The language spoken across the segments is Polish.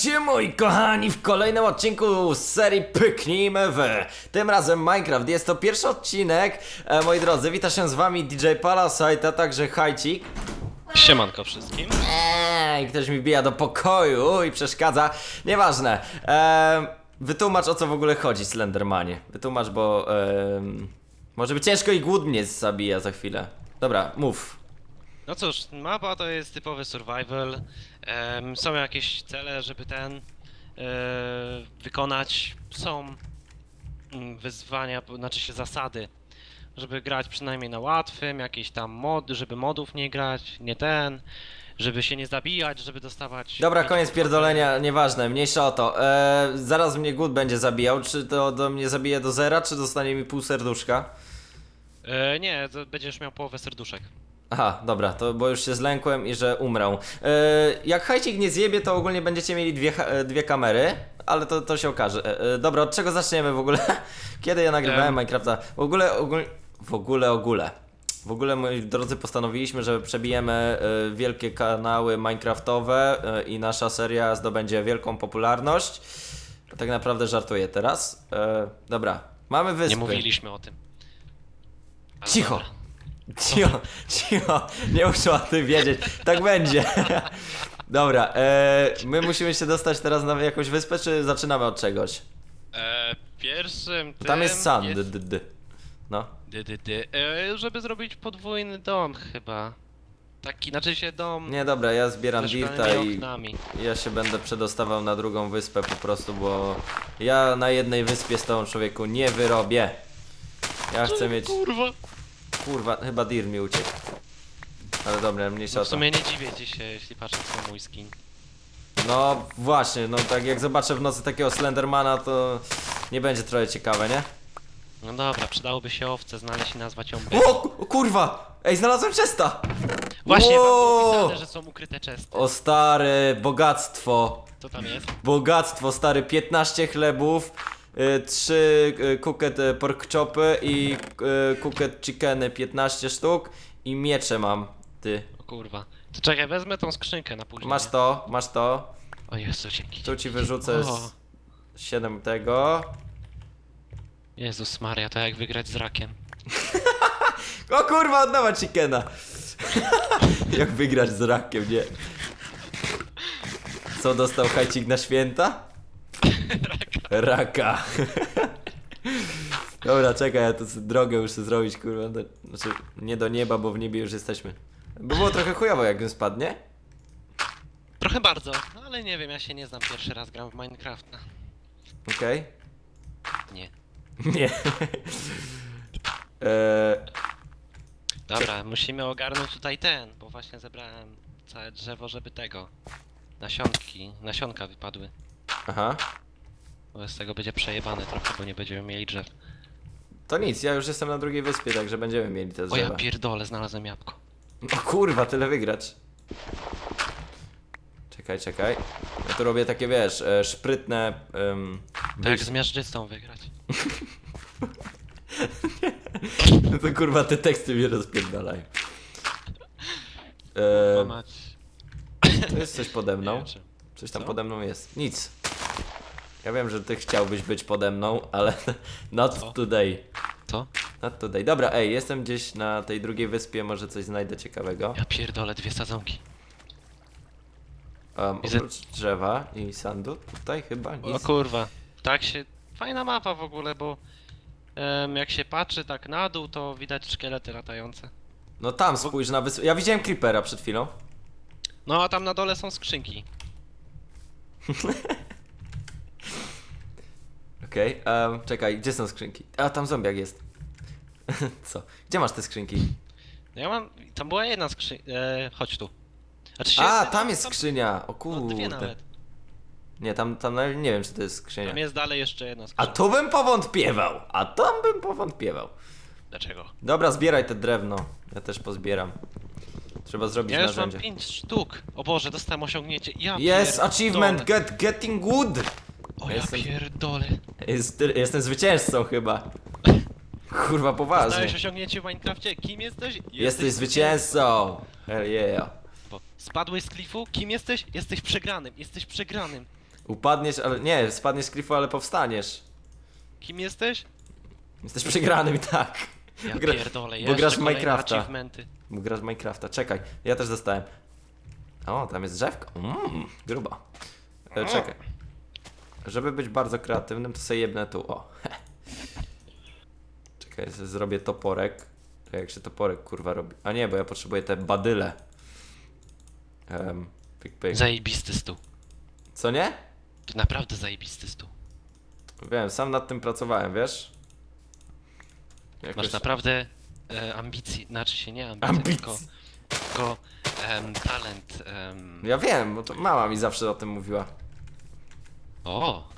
Witajcie moi kochani w kolejnym odcinku z serii Pyknijmy w. Tym razem Minecraft, jest to pierwszy odcinek. E, Moi drodzy, wita się z wami DJ Palasite, a także Hajcik. Siemanko wszystkim. Eee, ktoś mi bija do pokoju i przeszkadza. Nieważne. E, Wytłumacz o co w ogóle chodzi Slendermanie. Wytłumacz, bo e, Może być ciężko i głódnie zabija za chwilę. Dobra, mów No cóż, mapa to jest typowy survival. Em, są jakieś cele, żeby ten e, wykonać. Są mm, wyzwania, znaczy się zasady, żeby grać przynajmniej na łatwym, jakieś tam mod, żeby modów nie grać, nie ten, żeby się nie zabijać, żeby dostawać. Dobra, koniec pierdolenia, nieważne, mniejsza o to. Eee, zaraz mnie Good będzie zabijał. Czy to do mnie zabije do zera, czy dostanie mi pół serduszka? E, nie, to będziesz miał połowę serduszek. Aha, dobra, to bo już się zlękłem i że umrę. Eee, jak hajcik nie zjebie, to ogólnie będziecie mieli dwie, e, dwie kamery, ale to, to się okaże. Eee, dobra, od czego zaczniemy w ogóle? Kiedy ja nagrywałem Em. Minecrafta? W ogóle, ogólnie, w ogóle, ogóle. W ogóle, moi drodzy, postanowiliśmy, że przebijemy e, wielkie kanały Minecraftowe e, i nasza seria zdobędzie wielką popularność. Tak naprawdę żartuję teraz. E, dobra, mamy wyspy. Nie mówiliśmy o tym. Ale Cicho! dobra. Cicho, cicho, nie muszę o tym wiedzieć. Tak będzie. Dobra, e, my musimy się dostać teraz na jakąś wyspę, czy zaczynamy od czegoś? E, pierwszym tym Tam jest sand. jest- D, d, d. No. Dy, dy, dy. E, żeby zrobić podwójny dom chyba. Taki, znaczy się dom Nie, dobra, ja zbieram ze dirta szklanymi i oknami. ja się będę przedostawał na drugą wyspę po prostu, bo ja na jednej wyspie z tą człowieku nie wyrobię. Ja chcę mieć... Kurwa. Kurwa, chyba dir mi uciekł. Ale dobra, mniejsza No o w to. sumie nie dziwię ci się, jeśli patrzysz na mój skin. No właśnie, no tak jak zobaczę w nocy takiego Slendermana, to nie będzie trochę ciekawe, nie? No dobra, przydałoby się owce znaleźć i nazwać ją O, ku- kurwa! Ej, znalazłem chesta! Właśnie, Wow! że są ukryte chesty. O stary, bogactwo. Co tam jest? Bogactwo, stary, 15 chlebów, 3 y, kuket y, pork chopy i kuket chickeny 15 sztuk i miecze mam, ty. O kurwa. To czekaj, wezmę tą skrzynkę na później. Masz to, masz to. O Jezu, dzięki. Tu ci wyrzucę O. z 7 tego. Jezus Maria, to jak wygrać z rakiem. O kurwa, oddawać chickena. Jak wygrać z rakiem, nie? Co dostał hajcik na święta? Raka. Dobra, czekaj, ja to sobie drogę muszę zrobić, kurwa. Do, znaczy, nie do nieba, bo w niebie już jesteśmy. By było trochę chujowo, jak bym spadł, nie? Trochę bardzo, no ale nie wiem, ja się nie znam, pierwszy raz gram w Minecrafta. Okej. Nie. Nie. eee, Dobra, musimy ogarnąć tutaj ten, bo właśnie zebrałem całe drzewo, żeby tego. Nasionki, nasionka wypadły. aha. Bo z tego będzie przejebane trochę, bo nie będziemy mieli drzew. To nic, ja już jestem na drugiej wyspie, także będziemy mieli te O ja drzewa. pierdolę, znalazłem jabłko. O kurwa, tyle wygrać. Czekaj, czekaj. Ja tu robię takie, wiesz, e, szprytne... Um, To jak z miażdżycą wygrać. No to kurwa, te teksty mnie rozpierdalają. Kurwa E, tu jest coś pode mną. Coś tam Co? pode mną jest. Nic. Ja wiem, że ty chciałbyś być pode mną, ale not Co? today. Co? Not today. Dobra, ej, jestem gdzieś na tej drugiej wyspie, może coś znajdę ciekawego. Ja pierdolę, dwie sadzonki. Um, Widzę- oprócz drzewa i sandu, tutaj chyba O nic. kurwa. Tak się... Fajna mapa w ogóle, bo... em, jak się patrzy tak na dół, to widać szkielety latające. No tam spójrz na wyspę. Ja widziałem creepera przed chwilą. No a tam na dole są skrzynki. Okej, em, czekaj, gdzie są skrzynki? A, tam zombiak jest. Co? Gdzie masz te skrzynki? No Ja mam... Tam była jedna skrzynka... E, chodź tu. Znaczy się... A, tam jest skrzynia! O No, dwie kurde. nawet. Nie, tam, tam nawet nie wiem, czy to jest skrzynia. Tam jest dalej jeszcze jedna A tu bym powątpiewał! A tam bym powątpiewał. Dlaczego? Dobra, zbieraj te drewno. Ja też pozbieram. Trzeba zrobić Ja już mam narzędzie. 5 sztuk. O Boże, dostałem osiągnięcie. Ja Yes, pierdolę. achievement, get, getting good! O ja Jestem- pierdolę. Jest, jestem zwycięzcą chyba. Kurwa, Dostałeś poważnie. osiągnięcie w Minecrafcie. Kim jesteś? Jesteś zwycięzcą! Hell yeah. Spadłeś z klifu? Kim jesteś? Jesteś przegranym, jesteś przegranym. Upadniesz, ale nie, spadniesz z klifu, ale powstaniesz. Kim jesteś? Jesteś przegranym i tak. Ja Gra- pierdolę, bo jeszcze grasz w kolejne Minecrafta. achievementy. Bo grasz w Minecrafta. Czekaj, ja też dostałem. O, tam jest drzewko. Mmm, gruba. E, czekaj. Żeby być bardzo kreatywnym, to sobie jebnę tu. O. Czekaj, zrobię toporek. Czekaj, Jak się toporek kurwa robi? A nie, bo ja potrzebuję te badyle. Um, pik. Zajebisty stół. Co nie? To naprawdę zajebisty stół. Wiem, sam nad tym pracowałem, wiesz? Jakoś... Masz naprawdę e, ambicji, znaczy się nie ambicje, Ambicji. tylko, tylko em, talent. em, Ja wiem, bo to mama mi zawsze o tym mówiła. O,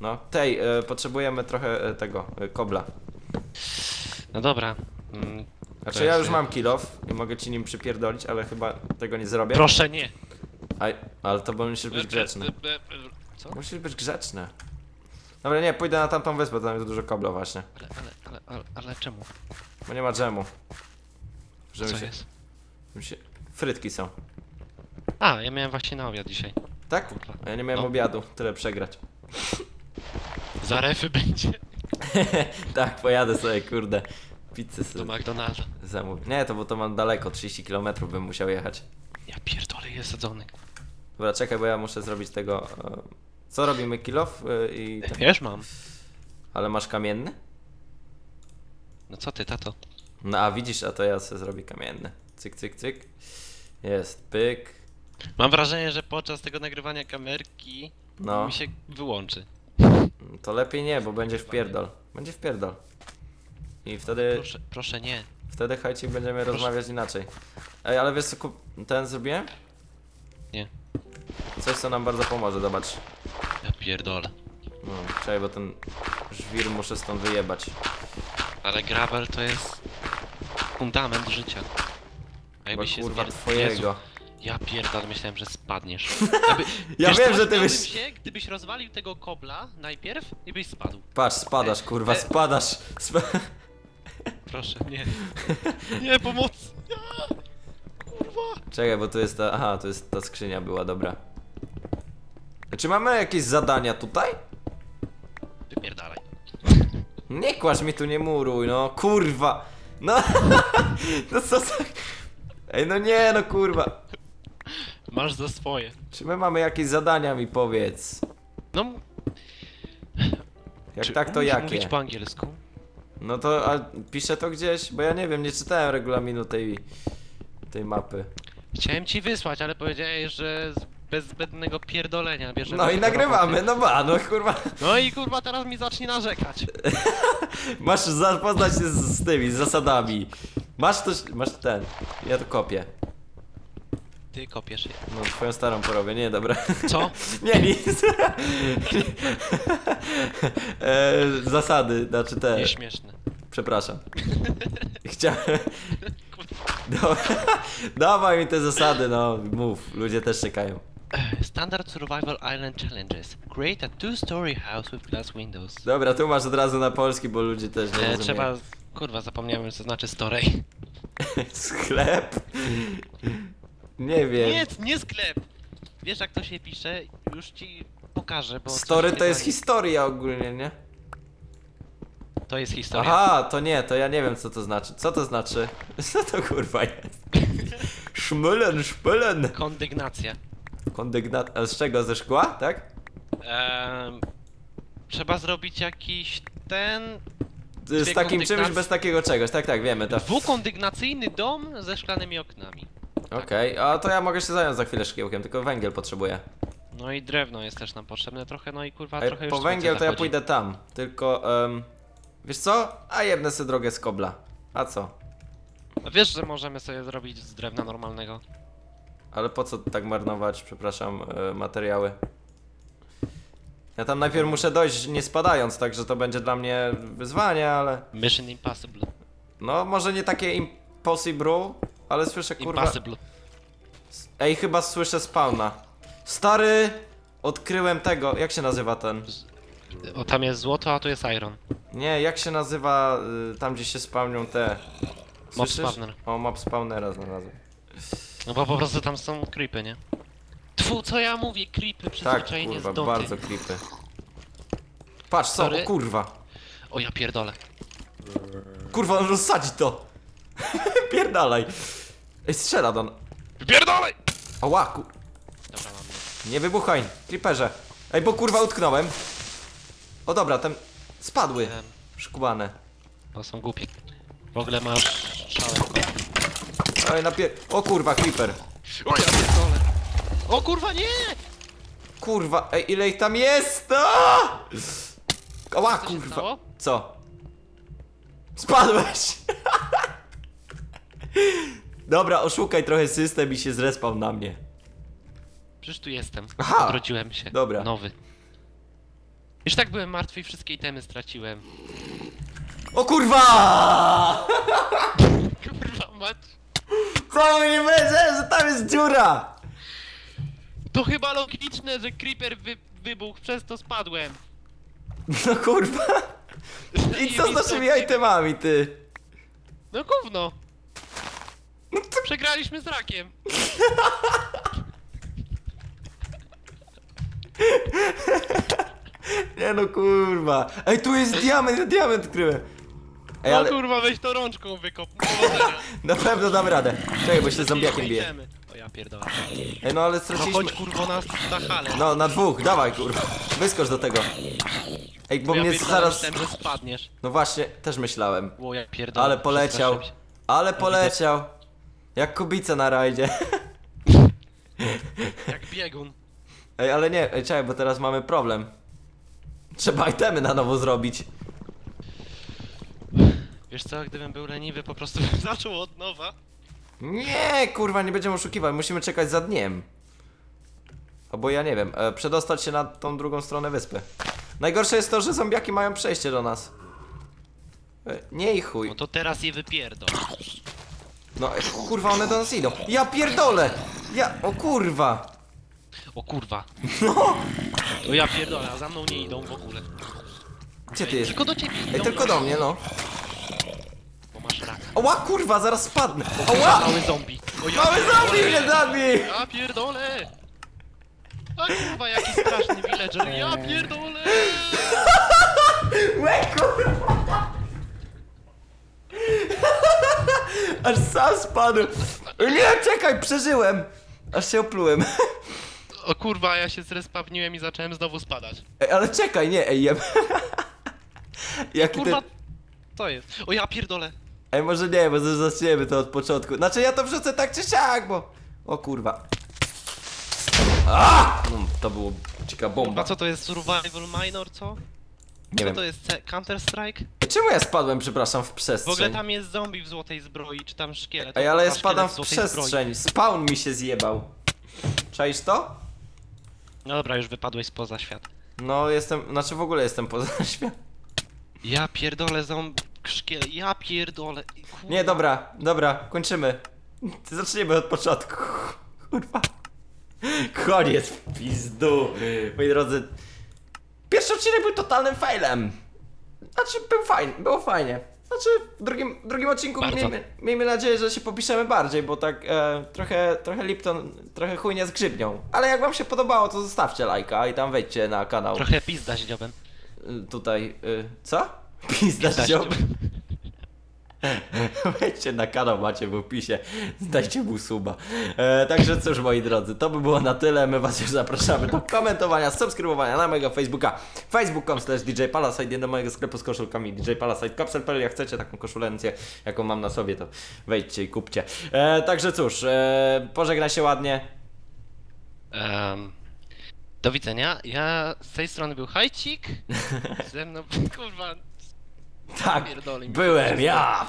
No, tej, e, potrzebujemy trochę e, tego, e, kobla. no dobra. Mm, Znaczy ja już mam kilof i mogę ci nim przypierdolić, ale chyba tego nie zrobię. Proszę nie. Aj, ale to bo musisz być grzeczny. Co? Musisz być grzeczny. Dobra, nie, pójdę na tamtą wyspę, tam jest dużo kobla właśnie. Ale, ale, ale, ale, ale czemu? Bo nie ma dżemu. Żeby Co się, jest? żeby się... Frytki są. A, ja miałem właśnie na obiad dzisiaj. Tak? Kurwa. A ja nie miałem No. obiadu, tyle przegrać. Za refy będzie. tak, pojadę sobie, kurde. Pizzę Do sobie McDonalda. zamówię. Nie, to bo to mam daleko, 30 km bym musiał jechać. Ja pierdolę, jest sadzony. Dobra, czekaj, bo ja muszę zrobić tego... e, Co robimy, kilof e, i... ten- Wiesz, mam. Ale masz kamienny? No co ty, tato? No a widzisz, a to ja sobie zrobię kamienny. Cyk, cyk, cyk. Jest, pyk. Mam wrażenie, że podczas tego nagrywania kamerki No. mi się wyłączy. To lepiej nie, bo będzie wpierdol. Będzie wpierdol. I wtedy, Proszę, proszę nie. wtedy hajcik będziemy rozmawiać inaczej. Ej, ale wiesz co kup... ten zrobiłem? Nie. Coś co nam bardzo pomoże, zobacz. Ja pierdolę. No, czekaj, bo ten żwir muszę stąd wyjebać. Ale gravel to jest fundament życia. A Bo jakby się kurwa zmier- twojego. Ja pierdolę, myślałem, że spadniesz. Jakby, Ja wiesz wiem, co, że ty śmiałbym byś- się, gdybyś rozwalił tego kobla najpierw i byś spadł. Patrz, spadasz, kurwa, e- spadasz. Spa... Proszę, nie. Nie, pomoc! Kurwa! Czekaj, bo tu jest ta... Aha, tu jest ta skrzynia była, dobra. Czy mamy jakieś zadania tutaj? Wypierdalaj. Nie kładź mi tu, nie muruj, no kurwa. No, no co za... Ej, no nie, no kurwa. Masz za swoje. Czy my mamy jakieś zadania, mi powiedz. No, Jak czy tak, to umiesz jakie? mówić po angielsku? No to, a piszę to gdzieś? Bo ja nie wiem, nie czytałem regulaminu tej, tej mapy. Chciałem ci wysłać, ale powiedziałeś, że z bez zbędnego pierdolenia bierzemy No i do nagrywamy, roboty. no ba, no kurwa. No i kurwa teraz mi zacznie narzekać. Masz zapoznać się z, z tymi, z zasadami. Masz coś, masz ten. Ja to kopię. Ty kopiesz je. No twoją starą porobię, nie, dobra. Co? Nie, nic. e, zasady, znaczy te. Nieśmieszne. Przepraszam. Chciałem. No, dawaj mi te zasady, no mów, ludzie też czekają. Standard Survival Island Challenges. Create a two-story house with glass windows. Dobra, tu masz od razu na polski, bo ludzie też nie E, rozumieją. trzeba... Kurwa, zapomniałem co znaczy story. Sklep? Nie wiem. Nie, nie sklep! Wiesz jak to się pisze? Już ci pokażę, bo... coś Story to jest historia ogólnie, nie? To jest historia. Aha, to nie, to ja nie wiem co to znaczy. Co to znaczy? Co to kurwa jest? Szmylen, szpylen. Kondygnacja. Kondygnat... A z czego? Ze szkła, tak? Ehm, trzeba zrobić jakiś ten... Z Dwie takim czymś kondygnac- bez takiego czegoś, tak, tak, wiemy to. Dwukondygnacyjny dom ze szklanymi oknami. Okej, a to ja mogę się zająć za chwilę szkiełkiem, tylko węgiel potrzebuję. No i drewno jest też nam potrzebne trochę, no i kurwa Ej, trochę już po słońce węgiel to ja zachodzi. pójdę tam, tylko... em, wiesz co? A jebnę sobie drogę z kobla. A co? A Wiesz, że możemy sobie zrobić z drewna normalnego? Ale po co tak marnować, przepraszam, e, materiały? Ja tam najpierw muszę dojść nie spadając, także to będzie dla mnie wyzwanie, ale... Mission Impossible. No, może nie takie impossible, ale słyszę kurwa... Impossible. Ej, chyba słyszę spawna. Stary! Odkryłem tego, jak się nazywa ten? O, tam jest złoto, a tu jest iron. Nie, jak się nazywa y, tam, gdzie się spawnią te... Mob Słyszysz? spawner. O, mob spawnera znalazłem. No bo po prostu tam są creepy, nie? Tfu, co ja mówię, creepy, Tak, przyzwyczajenie kurwa, z doty. bardzo creepy. Patrz, co? Sorry. O kurwa. O ja pierdolę. Kurwa, on rozsadzi to. Pierdalaj. Ej, strzela do... Pierdolej! Ała, kur... Dobra, mam je. Nie wybuchaj, creeperze. Ej, bo kurwa utknąłem. O dobra, ten... Spadły. Em, Szkubane. Bo są głupie. W ogóle masz szałę. Ej, napier... O kurwa, creeper. O ja pierdolę. O kurwa, nie! Kurwa, ej, ile ich tam jest? Aaaa! Ała, Co się kurwa. stało? Co? Spadłeś! Dobra, oszukaj trochę system i się zrespał na mnie. Przecież tu jestem. Aha. Odrodziłem się. Dobra. Nowy. Już tak byłem martwy i wszystkie itemy straciłem. O kurwa! Kurwa mać. Co mi będzie, że tam jest dziura? To chyba logiczne, że creeper wy wybuchł, przez to spadłem. No kurwa. I co z naszymi itemami, ty? No gówno. Przegraliśmy z rakiem. Nie no kurwa. Ej, tu jest diament, diament kryłem. Ej, No ale kurwa, weź to rączką wykop. Powodzenia. na pewno dam radę. Czekaj, bo się zombiakiem bije. Idziemy. O ja pierdolę. Ej, no ale No straciliśmy... chodź kurwo na, na halę. No, na dwóch, dawaj kurwa. Wyskocz do tego. Ej, bo ja mnie pierdolę, zaraz... myślałem, że spadniesz. No właśnie, też myślałem. O ja pierdolę. Ale poleciał. przestraszyłem się. Ale poleciał. Jak kubica na rajdzie. Jak biegun. Ej, ale nie, ej, czekaj, bo teraz mamy problem. Trzeba itemy na nowo zrobić. Wiesz co, gdybym był leniwy, po prostu bym zaczął od nowa. Nie, kurwa, nie będziemy oszukiwać, musimy czekać za dniem. Albo ja nie wiem, e, przedostać się na tą drugą stronę wyspy. Najgorsze jest to, że zombiaki mają przejście do nas. E, nie i chuj. No to teraz je wypierdol. No, kurwa, one do nas idą. Ja pierdolę! Ja, o kurwa! O kurwa. No! O ja pierdolę, a za mną nie idą w ogóle. Gdzie ty jest? Tylko do ciebie idą. Ej, tylko do mnie, no. Bo masz raka. Ała, kurwa, zaraz spadnę! Ała! Mały zombie. O ja Mały pierdolę. zombie mnie zabił! Ja pierdolę! A kurwa, jaki straszny villager. Ja pierdolę! Łe, kurwa! Aż sam spadłem. Nie, czekaj, przeżyłem! Aż się oplułem. O kurwa, ja się zrespawniłem i zacząłem znowu spadać. Ej, ale czekaj, nie, ej, jem. Jaki Kurwa, ty... co jest? O ja pierdolę. Ej, może nie, bo zaczniemy to od początku. Znaczy ja to wrzucę tak czy siak, bo... O kurwa. A! No, to było ciekawa bomba. A co to jest survival minor, co? Nie co wiem. to jest C- Counter Strike? Czemu ja spadłem, przepraszam, w W przestrzeń? ogóle tam jest zombie w złotej zbroi, czy tam szkielet. Ej, ale ja spadam w złotej zbroi. przestrzeń. Spawn mi się zjebał. Czaisz to? No dobra, już wypadłeś spoza świat. No, jestem... Znaczy w ogóle jestem poza światem. Ja pierdolę zombie, szkielet, ja pierdolę. I kurwa. Nie, dobra, dobra, kończymy. Zaczniemy od początku. Kurwa. Koniec w pizdu. Moi drodzy, pierwszy odcinek był totalnym failem. Znaczy, był fajny, było fajnie. Znaczy, w drugim, w drugim odcinku Bardzo. miejmy, miejmy nadzieję, że się popiszemy bardziej, bo tak e, trochę, trochę Lipton, trochę chujnie z grzybnią. Ale jak wam się podobało, to zostawcie lajka i tam wejdźcie na kanał. Trochę pizda ździobem. Y, Tutaj, y, co? Pizda Pizda ziob. ziob. Wejdźcie na kanał, macie w opisie, zdajcie mu suba. E, także cóż moi drodzy, to by było na tyle, my was już zapraszamy do komentowania, subskrybowania na mojego Facebooka, facebook.com slash DJ Palasite, do mojego sklepu z koszulkami DJ Palasite, kapsel.pl, jak chcecie taką koszulencję, jaką mam na sobie, to wejdźcie i kupcie. E, także cóż, e, pożegnaj się ładnie. Em, do widzenia. Ja z tej strony był Hajcik. Ze mną, kurwa, Tak, Pierdolę mi. byłem ja,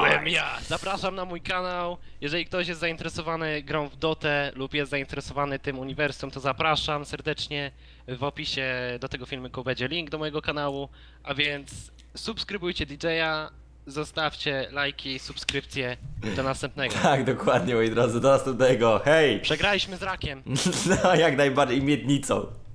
byłem ja. Zapraszam na mój kanał. Jeżeli ktoś jest zainteresowany grą w Dotę lub jest zainteresowany tym uniwersum, to zapraszam serdecznie. W opisie do tego filmiku będzie link do mojego kanału. A więc subskrybujcie DJ-a, zostawcie lajki, subskrypcje. Do następnego. Tak, dokładnie moi drodzy, do następnego, hej! Przegraliśmy z rakiem. No, jak najbardziej miednicą.